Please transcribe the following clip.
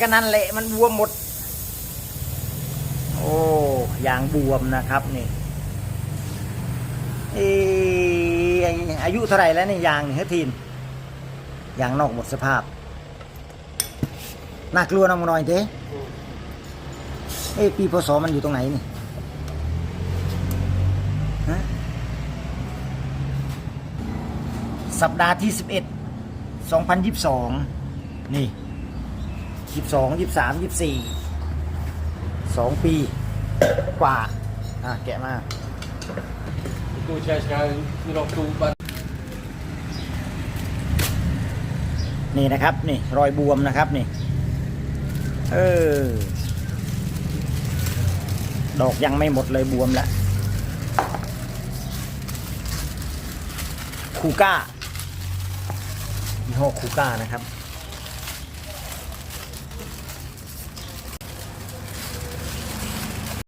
ก็นั่นแหละมันบวมหมด โอ้ยางบวมนะครับนี่เอออายุเท่าไหร่แล้วนี่ยางนี่ฮ้ยทีนยางนอกหมดสภาพน่ากลัวนะมึงน่อยเจ๊เอ้ปีพศมันอยู่ตรงไหนนี่ฮะสัปดาห์ที่สิบเอ็ดสองพันยิบสองนี่ ยิบสองยิบสามยิบสี่สองปีกว่า อะ แกะมาตู้แช่ชาคือเราตู้บันนี่นะครับ นี่ รอยบวมนะครับ นี่ เออ ดอกยังไม่หมดเลยบวมแล้วคูก้ายี่ห้อคูก้านะครับ